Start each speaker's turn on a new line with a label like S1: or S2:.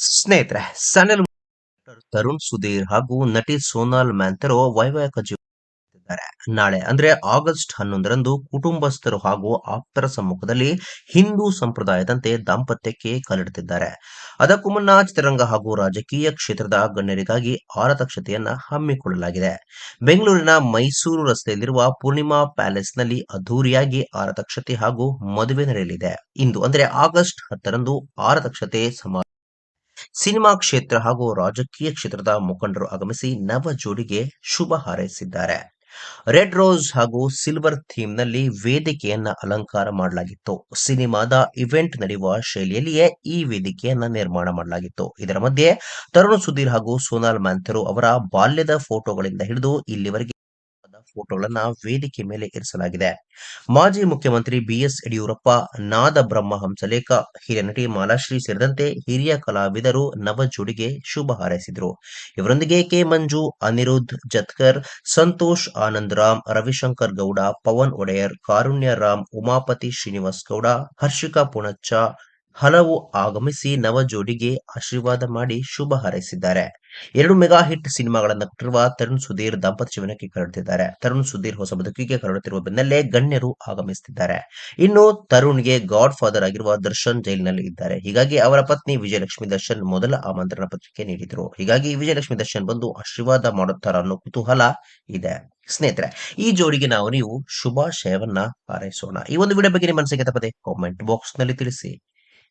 S1: ಸ್ನೇಹಿತರೆ ಸನಿಲ್ ತರುಣ್ ಸುಧೀರ್ ಹಾಗೂ ನಟಿ ಸೋನಾಲ್ ಮ್ಯಾಂತರು ವೈವಾಹಿಕ ಜೀವನ. ನಾಳೆ, ಅಂದ್ರೆ ಆಗಸ್ಟ್ ಹನ್ನೊಂದರಂದು, ಕುಟುಂಬಸ್ಥರು ಹಾಗೂ ಆಪ್ತರ ಸಮ್ಮುಖದಲ್ಲಿ ಹಿಂದೂ ಸಂಪ್ರದಾಯದಂತೆ ದಾಂಪತ್ಯಕ್ಕೆ ಕಾಲಿಡುತ್ತಿದ್ದಾರೆ ಅದಕ್ಕೂ ಮುನ್ನ ಚಿತ್ರರಂಗ ಹಾಗೂ ರಾಜಕೀಯ ಕ್ಷೇತ್ರದ ಗಣ್ಯರಿಗಾಗಿ ಆರತಕ್ಷತೆಯನ್ನ ಹಮ್ಮಿಕೊಳ್ಳಲಾಗಿದೆ. ಬೆಂಗಳೂರಿನ ಮೈಸೂರು ರಸ್ತೆಯಲ್ಲಿರುವ ಪೂರ್ಣಿಮಾ ಪ್ಯಾಲೇಸ್ನಲ್ಲಿ ಅದ್ದೂರಿಯಾಗಿ ಆರತಕ್ಷತೆ ಹಾಗೂ ಮದುವೆ ನಡೆಯಲಿದೆ. ಇಂದು, ಅಂದ್ರೆ ಆಗಸ್ಟ್ ಹತ್ತರಂದು ಆರತಕ್ಷತೆ ಸಮಾರಂಭ ಸಿನಿಮಾ ಕ್ಷೇತ್ರ ಹಾಗೂ ರಾಜಕೀಯ ಕ್ಷೇತ್ರದ ಮುಖಂಡರು ಆಗಮಿಸಿ ನವ ಜೋಡಿಗೆ ಶುಭ ಹಾರೈಸಿದ್ದಾರೆ. ರೆಡ್ ರೋಸ್ ಹಾಗೂ ಸಿಲ್ವರ್ ಥೀಮ್ನಲ್ಲಿ ವೇದಿಕೆಯನ್ನ ಅಲಂಕಾರ ಮಾಡಲಾಗಿತ್ತು. ಸಿನಿಮಾದ ಇವೆಂಟ್ ನಡೆಯುವ ಶೈಲಿಯಲ್ಲಿಯೇ ಈ ವೇದಿಕೆಯನ್ನ ನಿರ್ಮಾಣ ಮಾಡಲಾಗಿತ್ತು. ಇದರ ಮಧ್ಯೆ ತರುಣ್ ಸುಧೀರ್ ಹಾಗೂ ಸೋನಾಲ್ ಮ್ಯಾಂಥರು ಅವರ ಬಾಲ್ಯದ ಫೋಟೋಗಳಿಂದ ಹಿಡಿದು ಇಲ್ಲಿವರೆಗೆ ಫೋಟೋಗಳನ್ನ ವೇದಿಕೆ ಮೇಲೆ ಇರಿಸಲಾಗಿದೆ. ಮಾಜಿ ಮುಖ್ಯಮಂತ್ರಿ ಬಿಎಸ್ ಯಡಿಯೂರಪ್ಪ, ನಾದ ಬ್ರಹ್ಮ ಹಂಸಲೇಖ, ಹಿರಿಯ ನಟಿ ಮಾಲಾಶ್ರೀ ಸೇರಿದಂತೆ ಹಿರಿಯ ಕಲಾವಿದರು ನವ ಜೋಡಿಗೆ ಶುಭ ಹಾರೈಸಿದರು. ಇವರೊಂದಿಗೆ ಕೆ ಮಂಜು, ಅನಿರುದ್ಧ ಜತ್ಕರ್, ಸಂತೋಷ್ ಆನಂದ್ ರಾಮ್, ರವಿಶಂಕರ್ ಗೌಡ, ಪವನ್ ಒಡೆಯರ್, ಕಾರುಣ್ಯ ರಾಮ್, ಉಮಾಪತಿ ಶ್ರೀನಿವಾಸ್ ಗೌಡ, ಹರ್ಷಿಕಾ ಪುಣಚ್ಚ ಹಲವು ಆಗಮಿಸಿ ನವ ಜೋಡಿಗೆ ಆಶೀರ್ವಾದ ಮಾಡಿ ಶುಭ ಹಾರೈಸಿದ್ದಾರೆ. ಎರಡು ಮೆಗಾ ಹಿಟ್ ಸಿನಿಮಾಗಳನ್ನು ಕೊಟ್ಟಿರುವ ತರುಣ್ ಸುಧೀರ್ ದಾಂಪತ್ಯ ಜೀವನಕ್ಕೆ ಕರಡುತ್ತಿದ್ದಾರೆ ತರುಣ್ ಸುಧೀರ್ ಹೊಸ ಬದುಕಿಗೆ ಕರಡುತ್ತಿರುವ ಬೆನ್ನಲ್ಲೇ ಗಣ್ಯರು ಆಗಮಿಸುತ್ತಿದ್ದಾರೆ. ಇನ್ನು ತರುಣ್ಗೆ ಗಾಡ್ ಫಾದರ್ ಆಗಿರುವ ದರ್ಶನ್ ಜೈಲಿನಲ್ಲಿ ಇದ್ದಾರೆ. ಹೀಗಾಗಿ ಅವರ ಪತ್ನಿ ವಿಜಯಲಕ್ಷ್ಮಿ ದರ್ಶನ್ ಮೊದಲ ಆಮಂತ್ರಣ ಪತ್ರಿಕೆ ನೀಡಿದರು. ಹೀಗಾಗಿ ವಿಜಯಲಕ್ಷ್ಮಿ ದರ್ಶನ್ ಬಂದು ಆಶೀರ್ವಾದ ಮಾಡುತ್ತಾರ ಅನ್ನೋ ಕುತೂಹಲ ಇದೆ. ಸ್ನೇಹಿತರೆ, ಈ ಜೋಡಿಗೆ ನಾವು ನೀವು ಶುಭಾಶಯವನ್ನ ಹಾರೈಸೋಣ. ಈ ಒಂದು ವಿಡಿಯೋ ಬಗ್ಗೆ ನಿಮ್ಮ ಮನಸ್ಸಿಗೆ ತಪ್ಪದೆ ಕಾಮೆಂಟ್ ಬಾಕ್ಸ್ನಲ್ಲಿ ತಿಳಿಸಿ.